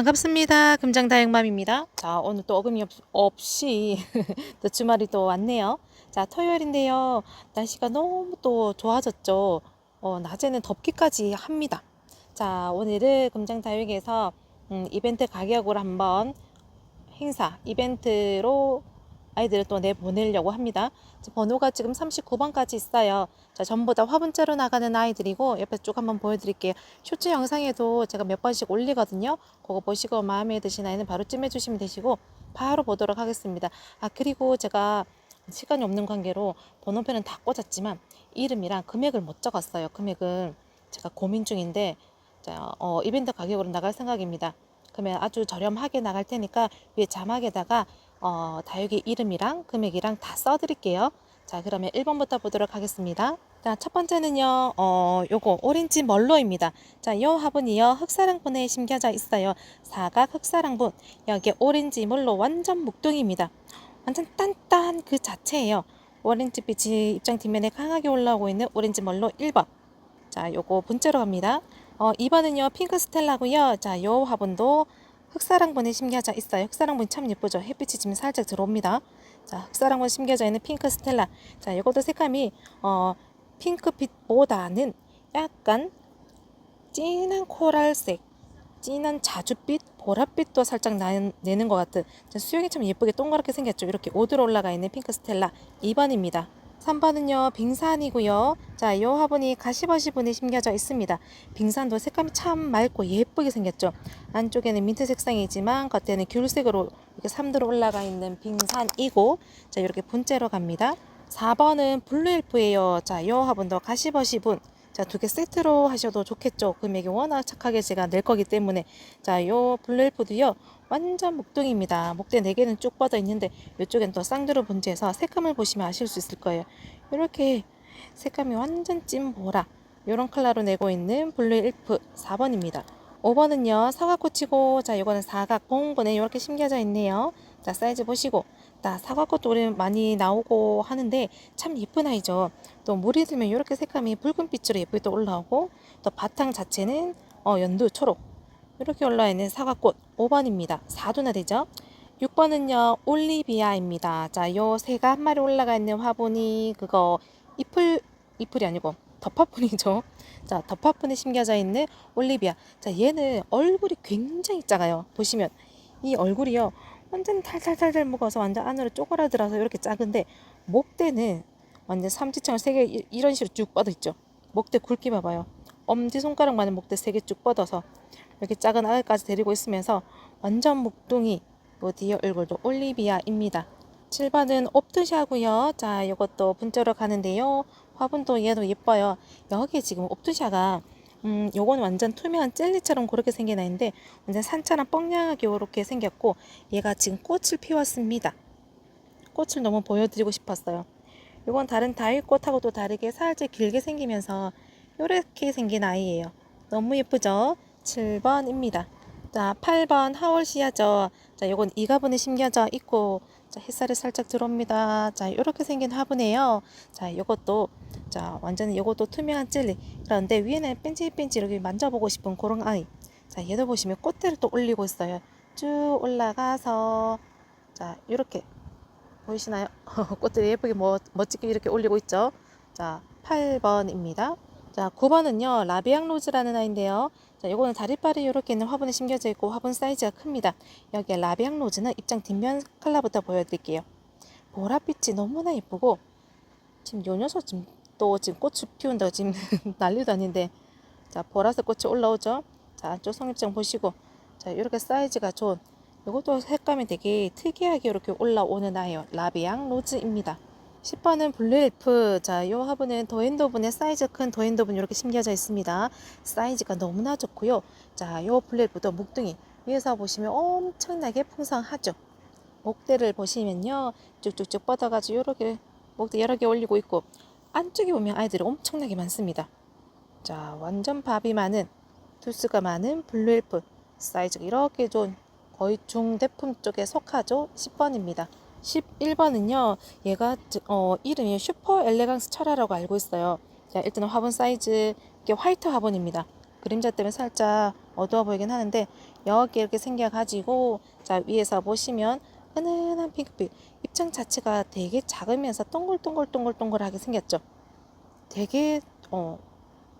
반갑습니다. 금장다육맘입니다. 자, 오늘 또 어금이 없, 없이 또 주말이 또 왔네요. 자, 토요일인데요. 날씨가 너무 또 좋아졌죠. 어, 낮에는 덥기까지 합니다. 자, 오늘은 금장다육에서 음, 이벤트 가격으로 한번 행사, 이벤트로 아이들을 또 내보내려고 합니다. 자, 번호가 지금 39번까지 있어요. 자, 전부 다 화분째로 나가는 아이들이고 옆에 쭉 한번 보여드릴게요. 쇼츠 영상에도 제가 몇 번씩 올리거든요. 그거 보시고 마음에 드신 아이는 바로 찜해주시면 되시고 바로 보도록 하겠습니다. 아 그리고 제가 시간이 없는 관계로 번호표는 다 꽂았지만 이름이랑 금액을 못 적었어요. 금액을 제가 고민 중인데 자, 어, 이벤트 가격으로 나갈 생각입니다. 그러면 아주 저렴하게 나갈 테니까 위에 자막에다가 어, 다육이 이름이랑 금액이랑 다 써드릴게요. 자, 그러면 1번부터 보도록 하겠습니다. 자, 첫 번째는요, 어, 요거, 오렌지 멀로입니다. 자, 요 화분이요, 흑사랑분에 심겨져 있어요. 사각 흑사랑분. 여기 오렌지 멀로 완전 묵둥입니다. 완전 단단 그 자체예요. 오렌지빛이 입장 뒷면에 강하게 올라오고 있는 오렌지 멀로 1번. 자, 요거 분째로 갑니다. 어, 2번은요, 핑크 스텔라고요. 자, 요 화분도 흑사랑분에 심겨져 있어요. 흑사랑분이 참 예쁘죠. 햇빛이 지금 살짝 들어옵니다. 자, 흑사랑분 심겨져 있는 핑크 스텔라. 자, 이것도 색감이 어, 핑크빛보다는 약간 진한 코랄색, 진한 자줏빛, 보랏빛도 살짝 나, 내는 것 같은 자, 수영이 참 예쁘게 동그랗게 생겼죠. 이렇게 오드로 올라가 있는 핑크 스텔라 2번입니다. 3번은요 빙산이고요. 자, 이 화분이 가시버시분에 심겨져 있습니다. 빙산도 색감이 참 맑고 예쁘게 생겼죠. 안쪽에는 민트 색상이지만 겉에는 귤색으로 이렇게 삼두로 올라가 있는 빙산이고 자 이렇게 분째로 갑니다. 4번은 블루엘프예요. 자, 이 화분도 가시버시 분 자, 두 개 세트로 하셔도 좋겠죠. 금액이 워낙 착하게 제가 낼 거기 때문에. 자, 요 블루엘프도요. 완전 목동입니다. 목대 4개는 쭉 뻗어 있는데 이쪽엔 또 쌍두루 분지해서 색감을 보시면 아실 수 있을 거예요. 이렇게 색감이 완전 찐 보라 이런 컬러로 내고 있는 블루엘프 4번입니다. 5번은요. 사과꽃이고 자, 요거는 사각 봉분에 이렇게 심겨져 있네요. 자, 사이즈 보시고 자, 사과꽃도 우리 많이 나오고 하는데 참 예쁜 아이죠. 또 물이 들면 이렇게 색감이 붉은빛으로 예쁘게 또 올라오고 또 바탕 자체는 어, 연두 초록 이렇게 올라와 있는 사과꽃 5번입니다. 4도나 되죠. 6번은요 올리비아입니다. 자, 요 새가 한 마리 올라가 있는 화분이 그거 잎을 잎을이 아니고 덮화분이죠. 자, 덮화분에 심겨져 있는 올리비아. 자, 얘는 얼굴이 굉장히 작아요. 보시면 이 얼굴이요. 완전 탈탈탈탈 먹어서 완전 안으로 쪼그라들어서 이렇게 작은데 목대는 완전 삼지창을 세개 이런 식으로 쭉 뻗어 있죠. 목대 굵기 봐봐요. 엄지 손가락만한 목대 세 개 쭉 뻗어서 이렇게 작은 알까지 데리고 있으면서 완전 목둥이 뭐 뒤에 얼굴도 올리비아입니다. 7번은 옵트샤고요. 자, 이것도 분자로 가는데요. 화분도 얘도 예뻐요. 여기 지금 옵트샤가 음, 요건 완전 투명한 젤리처럼 그렇게 생긴 아이인데 완전 산처럼 뻥냥하게 이렇게 생겼고 얘가 지금 꽃을 피웠습니다. 꽃을 너무 보여드리고 싶었어요. 요건 다른 다육꽃하고 또 다르게 살짝 길게 생기면서 이렇게 생긴 아이예요. 너무 예쁘죠? 7번입니다. 자, 8번 하월시야죠. 자, 요건 이가분에 심겨져 있고 자, 햇살이 살짝 들어옵니다. 자, 이렇게 생긴 화분이에요. 자, 요것도 자, 완전히 요것도 투명한 젤리. 그런데 위에는 뺀질뺀질 이렇게 만져보고 싶은 그런 아이. 자, 얘도 보시면 꽃대를 또 올리고 있어요. 쭉 올라가서 자, 이렇게 보이시나요? 꽃들이 예쁘게 멋, 멋지게 이렇게 올리고 있죠. 자, 8번입니다. 자, 9번은요, 라비앙 로즈라는 아이인데요. 자, 요거는 다리빨이 이렇게 있는 화분에 심겨져 있고 화분 사이즈가 큽니다. 여기에 라비앙 로즈는 입장 뒷면 컬러부터 보여드릴게요. 보랏빛이 너무나 예쁘고 지금 요 녀석 지금 또 지금 꽃을 피운다고 지금 난리도 아닌데 자, 보라색 꽃이 올라오죠. 자, 안쪽 성입장 보시고 자, 이렇게 사이즈가 좋은 이것도 색감이 되게 특이하게 이렇게 올라오는 아이요. 라비앙 로즈입니다. 10번은 블루엘프. 자, 이 화분은 더핸더분의 사이즈 큰 더핸더분 이렇게 심겨져 있습니다. 사이즈가 너무나 좋고요. 자, 이 블루엘프도 목둥이 위에서 보시면 엄청나게 풍성하죠. 목대를 보시면요. 쭉쭉쭉 뻗어가지고 이렇게 목대 여러 개 올리고 있고 안쪽에 보면 아이들이 엄청나게 많습니다. 자, 완전 밥이 많은 투스가 많은 블루엘프 사이즈가 이렇게 좋은 거의 중대품 쪽에 속하죠. 10번입니다. 11번은요. 얘가 어, 이름이 슈퍼 엘레강스 철화라고 알고 있어요. 자, 일단 화분 사이즈 이게 화이트 화분입니다. 그림자 때문에 살짝 어두워 보이긴 하는데 여기 이렇게 생겨가지고 자 위에서 보시면 은은한 핑크빛 입장 자체가 되게 작으면서 동글동글동글동글하게 생겼죠. 되게 어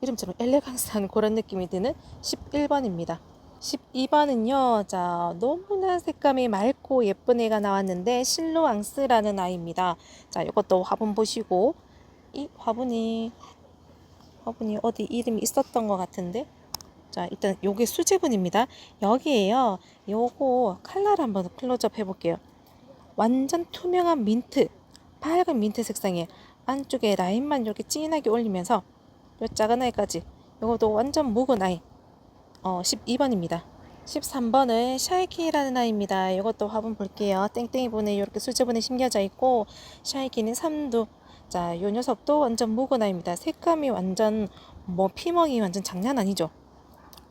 이름처럼 엘레강스한 그런 느낌이 드는 11번입니다. 12번은요, 자, 너무나 색감이 맑고 예쁜 애가 나왔는데, 실로앙스라는 아이입니다. 자, 이것도 화분 보시고, 이 화분이, 화분이 어디 이름이 있었던 것 같은데, 자, 일단 요게 수제분입니다. 여기에요, 요거 칼라를 한번 클로즈업 해볼게요. 완전 투명한 민트, 밝은 민트 색상에 안쪽에 라인만 이렇게 진하게 올리면서, 요 작은 아이까지, 요것도 완전 묵은 아이. 어, 12번입니다. 13번은 샤이키라는 아이입니다. 이것도 화분 볼게요. 땡땡이 분에 이렇게 수제분에 심겨져 있고 샤이키는 3두. 자, 이 녀석도 완전 묵은 아이입니다. 색감이 완전 뭐 피멍이 완전 장난 아니죠.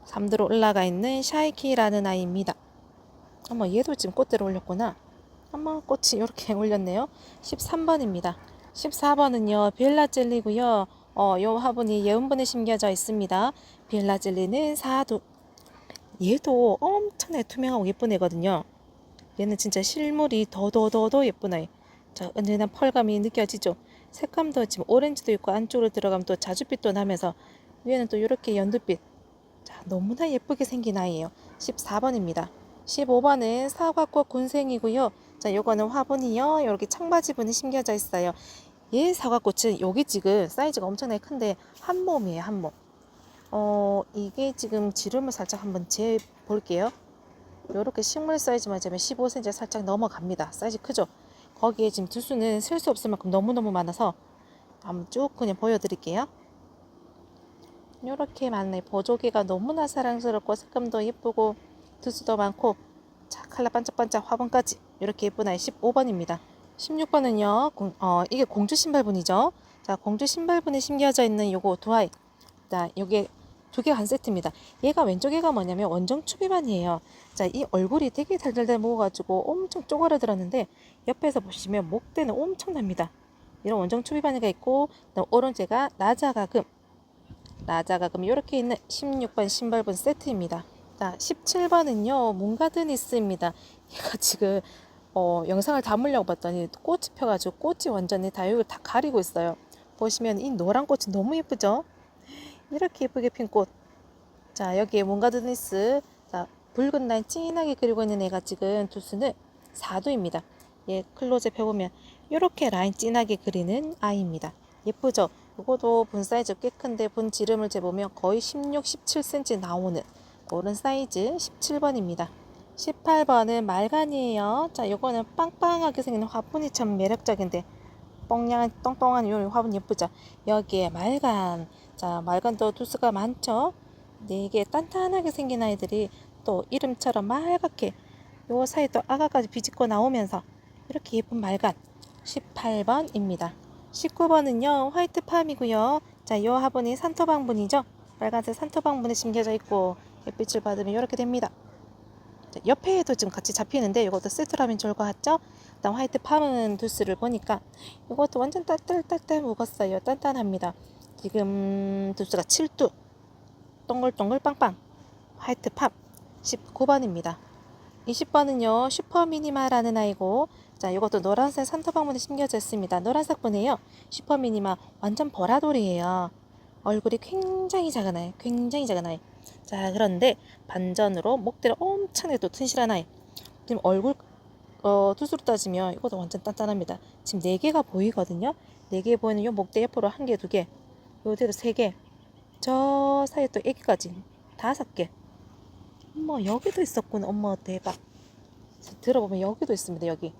3두로 올라가 있는 샤이키라는 아이입니다. 어머 얘도 지금 꽃대로 올렸구나. 어머 꽃이 이렇게 올렸네요. 13번입니다. 14번은요 빌라 젤리고요. 어, 요 화분이 예은분에 심겨져 있습니다. 빌라 젤리는 4두. 얘도 엄청나게 투명하고 예쁜 애거든요. 얘는 진짜 실물이 더더더더 예쁜 아이. 자, 은은한 펄감이 느껴지죠? 색감도 지금 오렌지도 있고 안쪽으로 들어가면 또 자주빛도 나면서 위에는 또 이렇게 연두빛. 자, 너무나 예쁘게 생긴 아이예요. 14번입니다. 15번은 사과꽃 군생이고요. 자, 요거는 화분이요. 이렇게 청바지 분이 심겨져 있어요. 얘 사과꽃은 여기 지금 사이즈가 엄청나게 큰데 한 몸이에요, 한 몸. 어, 이게 지금 지름을 살짝 한번 재 볼게요. 요렇게 식물 사이즈만 재면 15cm 살짝 넘어갑니다. 사이즈 크죠? 거기에 지금 두수는 셀수 없을 만큼 너무너무 많아서 한번 쭉 그냥 보여드릴게요. 요렇게 많네. 보조개가 너무나 사랑스럽고 색감도 예쁘고 두수도 많고 자 칼라 반짝반짝 화분까지 이렇게 예쁜 아이 15번입니다. 16번은요. 공, 어, 이게 공주 신발분이죠. 자 공주 신발분에 심겨져 있는 요거 두 아이. 자 요게 두 개가 한 세트입니다. 얘가 왼쪽 애가 뭐냐면 원정 추비반이에요. 자, 이 얼굴이 되게 달달달 먹어가지고 엄청 쪼그라들었는데 옆에서 보시면 목대는 엄청납니다. 이런 원정 추비반이가 있고 오른쪽가 나자가금 나자가금 이렇게 있는 16번 신발분 세트입니다. 자, 17번은요 몽가드니스입니다. 얘가 지금 어, 영상을 담으려고 봤더니 꽃이 펴가지고 꽃이 완전히 다 여기를 다 가리고 있어요. 보시면 이 노란 꽃이 너무 예쁘죠? 이렇게 예쁘게 핀 꽃. 자, 여기에 몽가드니스. 자, 붉은 라인 진하게 그리고 있는 애가 지금 두수는 4두입니다. 얘 클로즈업 해보면 이렇게 라인 진하게 그리는 아이입니다. 예쁘죠? 이것도 분 사이즈 꽤 큰데 분 지름을 재보면 거의 16, 17cm 나오는 그런 사이즈 17번입니다. 18번은 말간이에요. 자, 요거는 빵빵하게 생긴 화분이 참 매력적인데 뻥냥한 똥똥한 요 화분 예쁘죠? 여기에 말간 자, 말간도 두수가 많죠. 네개 단단하게 생긴 아이들이 또 이름처럼 말갛게 요 사이 또 아가까지 비집고 나오면서 이렇게 예쁜 말간 18번입니다. 19번은요 화이트 팜이고요. 자, 요 화분이 산토방분이죠. 빨간색 산토방분에 심겨져 있고 햇빛을 받으면 이렇게 됩니다. 자, 옆에도 지금 같이 잡히는데 이것도 세트로 하면 좋을 것 같죠? 일단 화이트 팜은 두스를 보니까 이것도 완전 딸딸딸딸 묵었어요. 단단합니다. 지금 두수가 7두 동글동글 빵빵 화이트 팝 19번입니다. 20번은요 슈퍼 미니마라는 아이고 자 이것도 노란색 산토방문에 심겨져 있습니다. 노란색 분이에요. 슈퍼 미니마 완전 보라돌이에요. 얼굴이 굉장히 작은 아이 굉장히 작은 아이 자 그런데 반전으로 목대를 엄청나게 또 튼실한 아이 지금 얼굴 어, 두수로 따지면 이것도 완전 단단합니다. 지금 4개가 보이거든요. 4개 보이는 이 목대 옆으로 한 개, 두 개, 요대로 세 개. 저 사이에 또 애기까지 다섯 개. 어머 여기도 있었구나. 어머 대박. 들어보면 여기도 있습니다. 여기.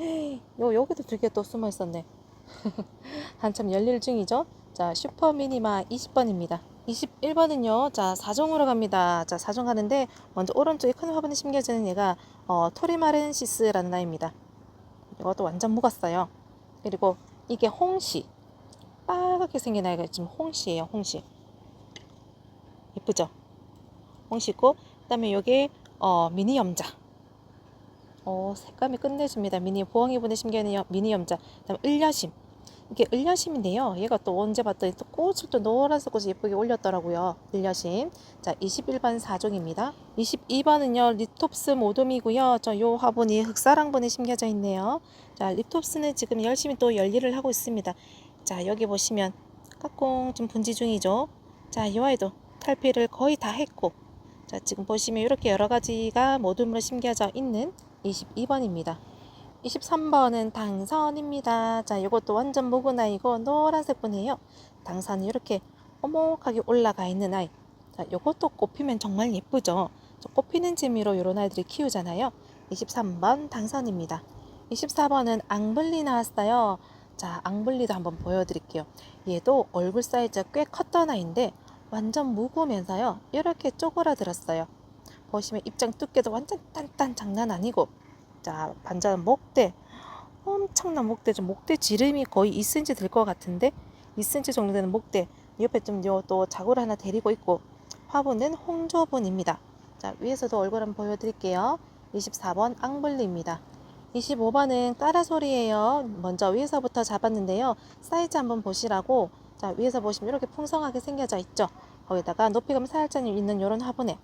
에이, 요 여기도 두 개 또 숨어 있었네. 한참 열일 중이죠. 자 슈퍼 미니마 20번입니다. 21번은요. 자 사종으로 갑니다. 자 사종 가는데 먼저 오른쪽에 큰 화분에 심겨지는 얘가 어, 토리마렌시스라는 아이입니다. 이것도 완전 묵었어요. 그리고 이게 홍시. 빨갛게 생긴 아이가 지금 홍시예요. 홍시. 예쁘죠? 홍시고 그다음에 요게 어, 미니 염자. 어, 색감이 끝내줍니다. 미니 보엉이 분의 심겨있는 미니 염자. 그다음 을려심. 이게 을려심인데요. 얘가 또 언제 봤더니 또 꽃을 또 노란색 꽃을 예쁘게 올렸더라고요. 을려심. 자, 21번 사종입니다. 22번은요, 립톱스 모돔이고요. 저 요 화분이 흑사랑분에 심겨져 있네요. 자, 립톱스는 지금 열심히 또 열일을 하고 있습니다. 자, 여기 보시면 까꿍 좀 분지 중이죠. 자, 이 아이도 탈피를 거의 다 했고, 자, 지금 보시면 이렇게 여러 가지가 모둠으로 심겨져 있는 22번입니다. 23번은 당선입니다. 자, 이것도 완전 묵은 아이고 노란색 분이에요. 당선이 이렇게 오목하게 올라가 있는 아이. 자, 이것도 꽃피면 정말 예쁘죠. 저 꽃피는 재미로 이런 아이들이 키우잖아요. 23번 당선입니다. 24번은 앙블리 나왔어요. 자, 앙블리도 한번 보여드릴게요. 얘도 얼굴 사이즈가 꽤 컸던 아이인데 완전 무거우면서요. 이렇게 쪼그라들었어요. 보시면 입장 두께도 완전 단단 장난 아니고 자, 반전 목대. 엄청난 목대. 좀 목대 지름이 거의 2cm 될 것 같은데 2cm 정도 되는 목대. 옆에 좀요또 자구를 하나 데리고 있고 화분은 홍조분입니다. 자, 위에서도 얼굴 한번 보여드릴게요. 24번 앙블리입니다. 25번은 까라솔이에요. 먼저 위에서부터 잡았는데요. 사이즈 한번 보시라고 자, 위에서 보시면 이렇게 풍성하게 생겨져 있죠. 거기다가 높이감 살짝 있는 이런 화분에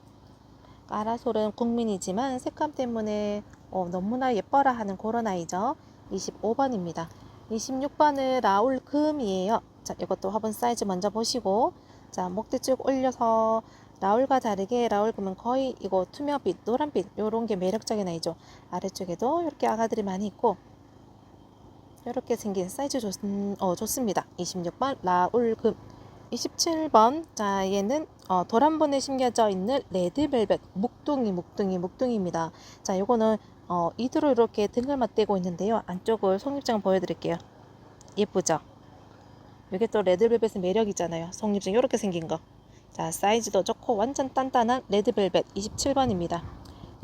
까라솔은 국민이지만 색감 때문에 어, 너무나 예뻐라 하는 그런 아이죠. 25번입니다. 26번은 라울 금이에요. 자, 이것도 화분 사이즈 먼저 보시고, 자, 목대 쭉 올려서 라울과 다르게 라울 금은 거의 이거 투명빛, 노란빛 요런 게 매력적인 아이죠. 아래쪽에도 이렇게 아가들이 많이 있고, 이렇게 생긴 사이즈 좋, 어, 좋습니다. 26번 라울 금. 27번 자 얘는 어, 도란본에 심겨져 있는 레드벨벳 묵둥이 묵둥이 묵둥이입니다. 자 요거는 어, 이대로 이렇게 등을 맞대고 있는데요. 안쪽을 속립장 보여드릴게요. 예쁘죠? 이게 또 레드벨벳의 매력이잖아요. 속립장 이렇게 생긴 거. 자 사이즈도 좋고 완전 단단한 레드벨벳 27번입니다.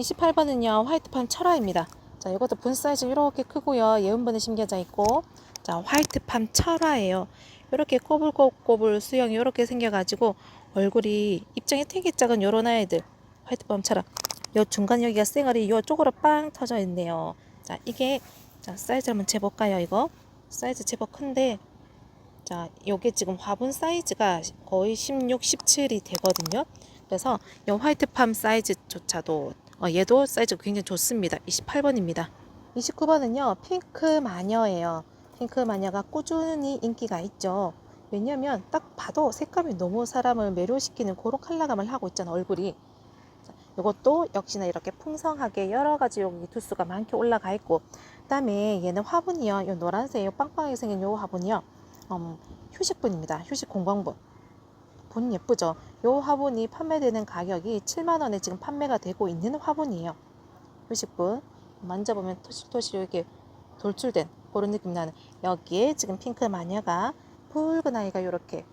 28번은요 화이트판 철화입니다. 자 이것도 분 사이즈 이렇게 크고요. 예은본에 심겨져 있고 자 화이트팜 철화예요. 이렇게 꼬불꼬불 수영이 이렇게 생겨가지고 얼굴이 입장이 되게 작은 요런 아이들 화이트밤처럼 요 중간 여기가 쌩얼이 요 쪽으로 빵 터져 있네요. 자 이게 자 사이즈 한번 재볼까요 이거 사이즈 제법 큰데 자 요게 지금 화분 사이즈가 거의 16, 17이 되거든요. 그래서 요 화이트팜 사이즈조차도 어, 얘도 사이즈가 굉장히 좋습니다. 28번입니다. 29번은요 핑크 마녀예요. 핑크 마녀가 꾸준히 인기가 있죠. 왜냐면 딱 봐도 색감이 너무 사람을 매료시키는 그런 컬러감을 하고 있잖아 얼굴이. 자, 이것도 역시나 이렇게 풍성하게 여러 가지 여기 두수가 많게 올라가 있고 그다음에 얘는 화분이요. 이 노란색 요 빵빵하게 생긴 요 화분이요. 음, 휴식분입니다. 휴식 공광분. 분 예쁘죠? 요 화분이 판매되는 가격이 7만 원에 지금 판매가 되고 있는 화분이에요. 휴식분 만져보면 토실토실 이렇게 돌출된 그런 느낌 나는 여기에 지금 핑크 마녀가 붉은 아이가 이렇게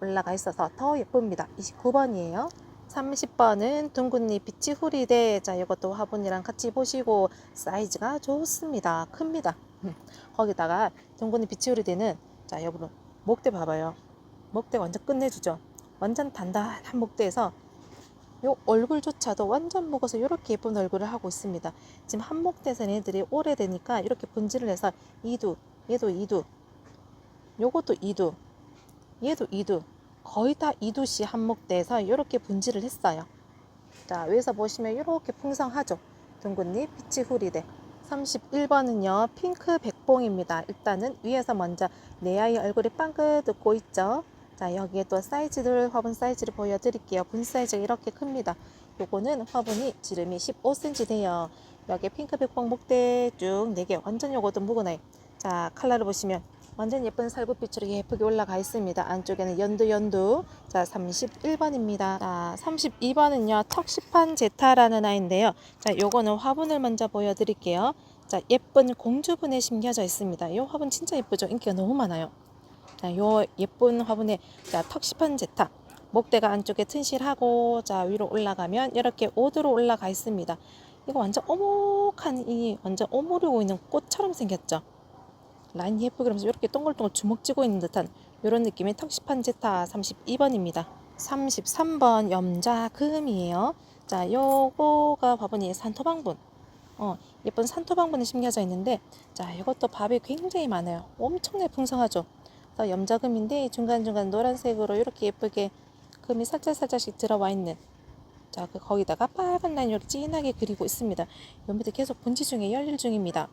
올라가 있어서 더 예쁩니다. 29번이에요. 30번은 둥근잎 빛이 후리대 자 이것도 화분이랑 같이 보시고 사이즈가 좋습니다. 큽니다. 음, 거기다가 둥근잎 빛이 후리대는 자 여러분 목대 봐봐요. 목대 완전 끝내주죠. 완전 단단한 목대에서 요 얼굴조차도 완전 먹어서 이렇게 예쁜 얼굴을 하고 있습니다. 지금 한목대선 애들이 오래되니까 이렇게 분질을 해서 이두, 얘도 이두, 요것도 이두, 얘도 이두, 거의 다 이두씨 한목대에서 이렇게 분질을 했어요. 자, 위에서 보시면 이렇게 풍성하죠. 둥근잎, 빛이 후리대. 31번은요, 핑크 백봉입니다. 일단은 위에서 먼저 내 아이 얼굴이 빵긋 웃고 있죠. 자, 여기에 또 사이즈들, 화분 사이즈를 보여드릴게요. 분 사이즈가 이렇게 큽니다. 요거는 화분이 지름이 15cm 돼요. 여기에 핑크 백봉 목대 쭉 4개, 완전 요것도 묵은아이. 자, 컬러를 보시면 완전 예쁜 살구빛으로 예쁘게 올라가 있습니다. 안쪽에는 연두 연두. 자, 31번입니다. 자, 32번은요. 턱시판 제타라는 아이인데요. 자, 요거는 화분을 먼저 보여 드릴게요. 자, 예쁜 공주분에 심겨져 있습니다. 이 화분 진짜 예쁘죠? 인기가 너무 많아요. 자, 요 예쁜 화분에 자, 턱시판 제타. 목대가 안쪽에 튼실하고 자, 위로 올라가면 이렇게 오드로 올라가 있습니다. 이거 완전 오목한 이 완전 오므리고 있는 꽃처럼 생겼죠. 라인 예쁘게 하면서 이렇게 동글동글 주먹 쥐고 있는 듯한 이런 느낌의 턱시판 제타 32번입니다. 33번 염자금이에요. 자, 요거가 화분이 산토방분. 어, 예쁜 산토방분이 심겨져 있는데 자 이것도 밥이 굉장히 많아요. 엄청나게 풍성하죠. 그래서 염자금인데 중간중간 노란색으로 이렇게 예쁘게 금이 살짝살짝씩 들어와 있는 자, 그 거기다가 빨간 라인 이렇게 진하게 그리고 있습니다. 요 밑에 계속 분지 중에 열일 중입니다.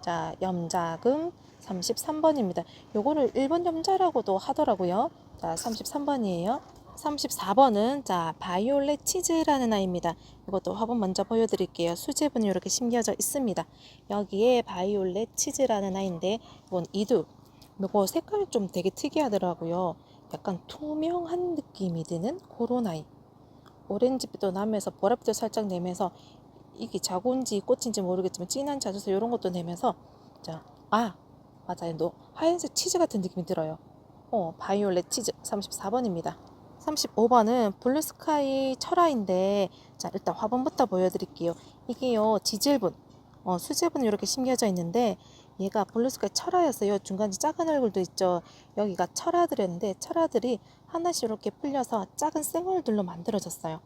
자, 염자금 33번입니다. 요거를 1번 염자라고도 하더라고요. 자, 33번이에요. 34번은 자, 바이올렛 치즈라는 아이입니다. 이것도 화분 먼저 보여드릴게요. 수제분이 이렇게 심겨져 있습니다. 여기에 바이올렛 치즈라는 아이인데 이건 이두. 이거 색깔이 좀 되게 특이하더라고요. 약간 투명한 느낌이 드는 그런 아이. 오렌지빛도 나면서 보랏빛도 살짝 내면서 이게 자고인지 꽃인지 모르겠지만 진한 자주색 이런 것도 내면서 자, 아 맞아요. 너 하얀색 치즈 같은 느낌이 들어요. 어, 바이올렛 치즈 34번입니다. 35번은 블루스카이 철화인데 자 일단 화분부터 보여드릴게요. 이게요 지질분 어, 수제분이 이렇게 심겨져 있는데 얘가 블루스카이 철화였어요. 중간에 작은 얼굴도 있죠. 여기가 철화들이었는데 철화들이 하나씩 이렇게 풀려서 작은 쌩얼들로 만들어졌어요.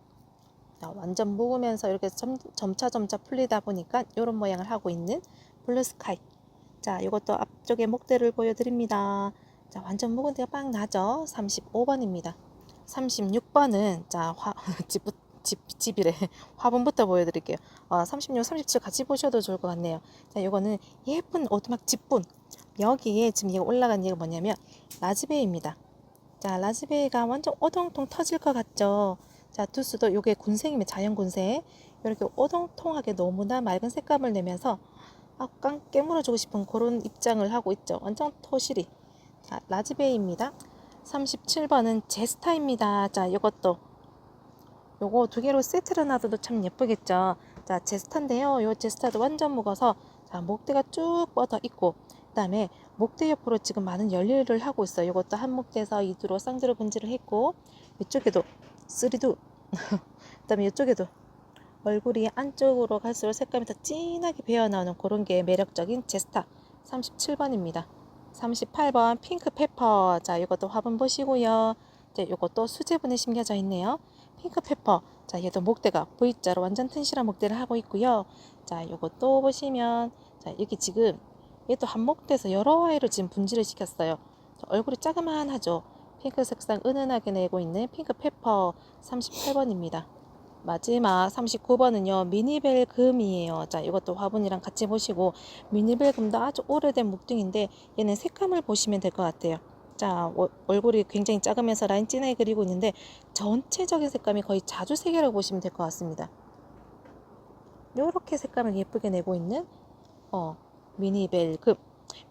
자, 완전 묵으면서 이렇게 점, 점차 점차 풀리다 보니까 이런 모양을 하고 있는 블루스카이. 자, 이것도 앞쪽에 목대를 보여드립니다. 자, 완전 묵은 데가 빵 나죠? 35번입니다. 36번은 자, 화, 집, 집, 집이래. 화분부터 보여드릴게요. 어, 36, 37 같이 보셔도 좋을 것 같네요. 자, 이거는 예쁜 오두막 집분. 여기에 지금 얘가 올라간 얘가 뭐냐면 라즈베리입니다. 자, 라즈베리가 완전 오동통 터질 것 같죠? 자, 두수도 요게 군생이면 자연 군생. 이렇게 오동통하게 너무나 맑은 색감을 내면서 아, 깡 깨물어주고 싶은 그런 입장을 하고 있죠. 완전 토실이. 자, 라즈베리입니다. 37번은 제스타입니다. 자, 이것도 요거 두 개로 세트로 놔둬도 참 예쁘겠죠. 자, 제스타인데요. 요 제스타도 완전 묵어서 자, 목대가 쭉 뻗어 있고 그다음에 목대 옆으로 지금 많은 열일을 하고 있어요. 이것도 한 목대에서 이두로 쌍두로 분지를 했고 이쪽에도 쓰리두 그다음에 이쪽에도 얼굴이 안쪽으로 갈수록 색감이 더 진하게 배어 나오는 그런 게 매력적인 제스타 37번입니다. 38번 핑크 페퍼 자 이것도 화분 보시고요. 자 이것도 수제분에 심겨져 있네요. 핑크 페퍼 자 얘도 목대가 V자로 완전 튼실한 목대를 하고 있고요. 자 이것도 보시면 자 여기 지금 얘도 한 목대에서 여러 아이를 지금 분지를 시켰어요. 자, 얼굴이 자그만하죠. 핑크 색상 은은하게 내고 있는 핑크 페퍼 38번입니다. 마지막 39번은요 미니벨 금이에요. 자 이것도 화분이랑 같이 보시고 미니벨 금도 아주 오래된 목등인데 얘는 색감을 보시면 될 것 같아요. 자 어- 얼굴이 굉장히 작으면서 라인 진하게 그리고 있는데 전체적인 색감이 거의 자주색이라고 보시면 될 것 같습니다. 이렇게 색감을 예쁘게 내고 있는 어 미니벨 금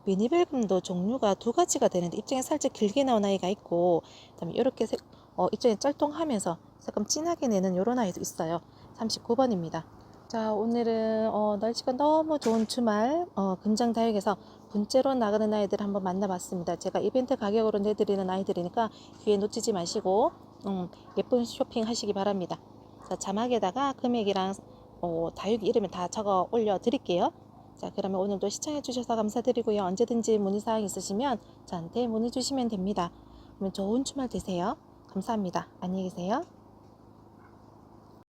미니벨 금도 종류가 두 가지가 되는데 입장에 살짝 길게 나온 아이가 있고 그다음에 이렇게 색, 어, 입장에 짤통하면서 색감 진하게 내는 이런 아이도 있어요. 39번입니다. 자 오늘은 어, 날씨가 너무 좋은 주말 어, 금장다육에서 분째로 나가는 아이들 한번 만나봤습니다. 제가 이벤트 가격으로 내드리는 아이들이니까 기회 놓치지 마시고 음, 예쁜 쇼핑 하시기 바랍니다. 자 자막에다가 금액이랑 어, 다육 이름을 다 적어 올려 드릴게요. 자 그러면 오늘도 시청해 주셔서 감사드리고요. 언제든지 문의사항 있으시면 저한테 문의 주시면 됩니다. 그러면 좋은 주말 되세요. 감사합니다. 안녕히 계세요.